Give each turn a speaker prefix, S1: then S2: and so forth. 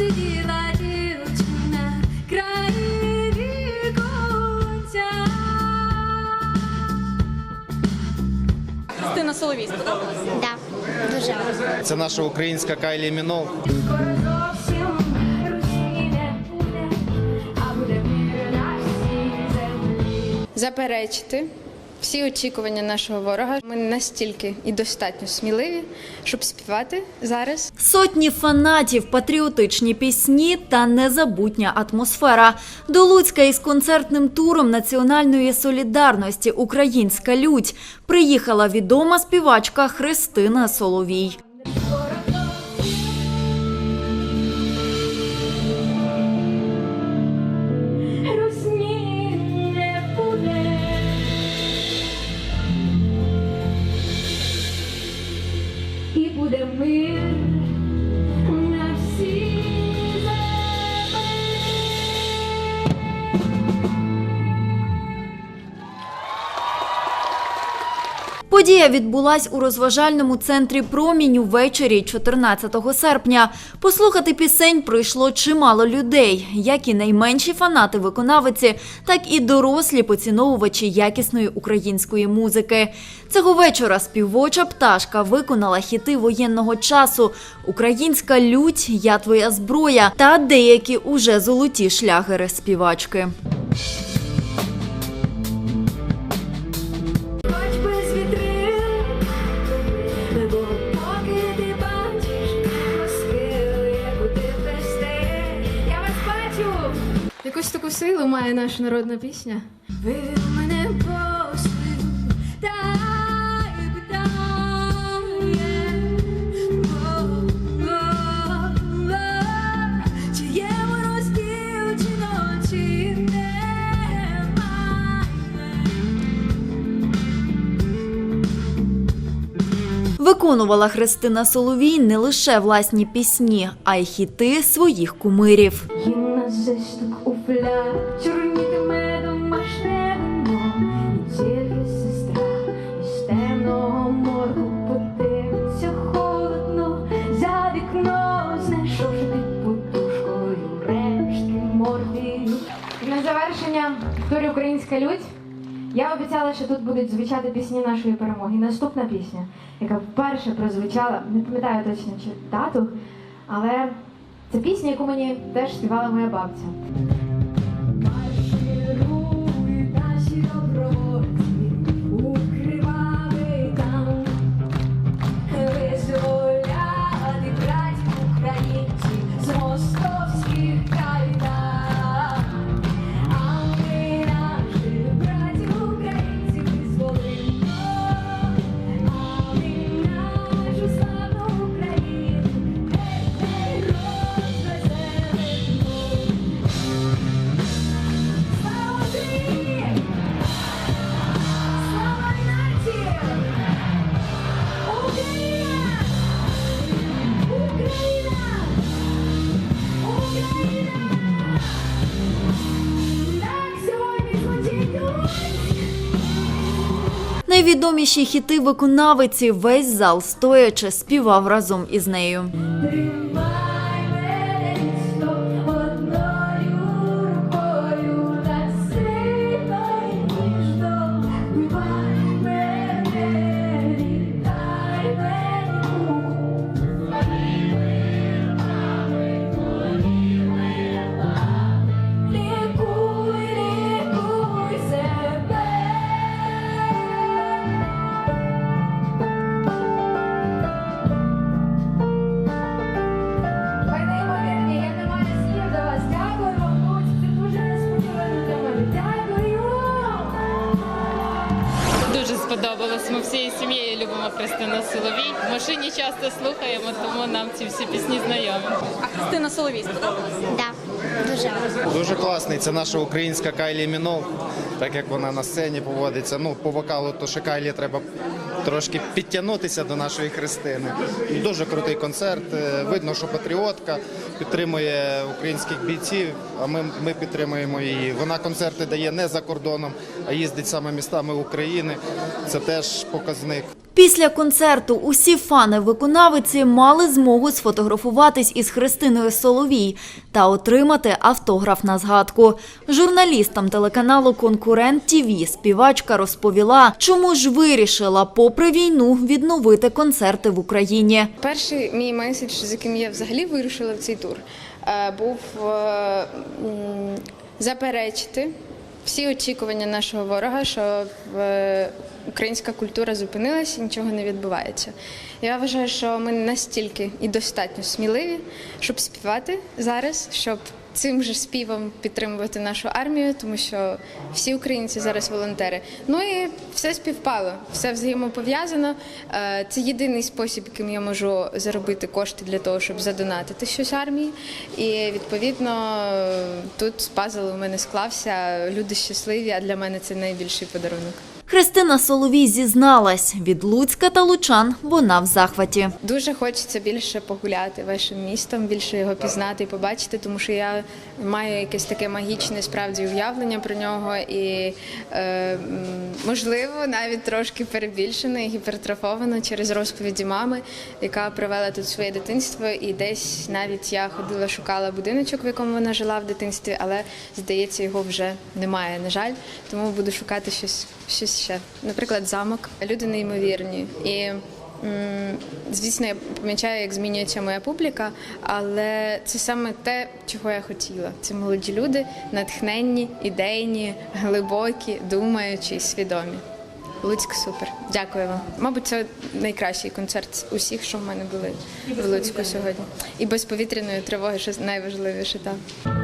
S1: сиділа дівчина віконця.
S2: Христина Соловій сподобалась?
S3: Да, дуже.
S4: Це наша українська Кайлі Мінов.
S1: Скоро зовсім Русі буде, а буде мир на всій землі.
S5: заперечити всі очікування нашого ворога. Ми настільки і достатньо сміливі, щоб співати зараз
S6: Сотні фанатів, патріотичні пісні та незабутня атмосфера. До Луцька із концертним туром національної солідарності Українська лють приїхала відома співачка Христина Соловій. Подія відбулась у розважальному центрі промінь ввечері 14 серпня. Послухати пісень прийшло чимало людей, як і найменші фанати виконавиці, так і дорослі поціновувачі якісної української музики. Цього вечора співоча пташка виконала хіти воєнного часу Українська лють, я твоя зброя та деякі уже золоті шлягери співачки.
S5: Якусь таку силу має наша народна пісня.
S1: Вивів мене по свою, та й питає, чи є немає.
S6: Виконувала Христина Соловій не лише власні пісні, а й хіти своїх кумирів.
S1: Гімна моргу подивиться холодно за вікно, знайшовши під рештки морфію.
S7: На завершення турі Українська лють. Я обіцяла, що тут будуть звучати пісні нашої перемоги. Наступна пісня, яка вперше прозвучала, не пам'ятаю точно чи дату, але це пісня, яку мені теж співала моя бабця.
S6: Найвідоміші хіти виконавиці весь зал стоячи співав разом із нею.
S2: Ми всією сім'єю любимо Христину Соловій. В машині часто слухаємо, тому нам ці всі пісні знайомі.
S5: А Христина Соловій сподобалась?
S3: Да, дуже.
S4: Дуже класний. Це наша українська Кайлі Мінов, так як вона на сцені поводиться. Ну, по вокалу, то ще Кайлі треба трошки підтягнутися до нашої Христини. Дуже крутий концерт. Е, Видно, що патріотка підтримує українських бійців. А ми, ми підтримуємо її. Вона концерти дає не за кордоном, а їздить саме містами України. Це теж показник.
S6: Після концерту усі фани виконавиці мали змогу сфотографуватись із Христиною Соловій та отримати автограф на згадку. Журналістам телеканалу Конкурент ТІВІ співачка розповіла, чому ж вирішила, попри війну, відновити концерти в Україні.
S5: Перший мій меседж, з яким я взагалі вирушила в цей тур, е, був е, заперечити всі очікування нашого ворога, що е, українська культура зупинилась і нічого не відбувається. Я вважаю, що ми настільки і достатньо сміливі, щоб співати зараз, щоб цим же співом підтримувати нашу армію, тому що всі українці зараз волонтери. Ну і все співпало, все взаємопов'язано. Е, Це єдиний спосіб, яким я можу заробити кошти для того, щоб задонатити щось армії. І відповідно тут пазл у мене склався. Люди щасливі, а для мене це найбільший подарунок.
S6: Христина Соловій зізналась, від Луцька та Лучан вона в захваті.
S5: Дуже хочеться більше погуляти вашим містом, більше його пізнати і побачити, тому що я маю якесь таке магічне справді уявлення про нього, і е, можливо навіть трошки перебільшене і гіпертрофовано через розповіді мами, яка провела тут своє дитинство. І десь навіть я ходила, шукала будиночок, в якому вона жила в дитинстві, але здається, його вже немає. На жаль, тому буду шукати щось, щось ще. Наприклад, замок. Люди неймовірні і. Звісно, я помічаю, як змінюється моя публіка, але це саме те, чого я хотіла. Це молоді люди, натхненні, ідейні, глибокі, думаючі, свідомі. Луцьк супер. Дякую вам. Мабуть, це найкращий концерт з усіх, що в мене були в Луцьку сьогодні. І без повітряної тривоги, що найважливіше там.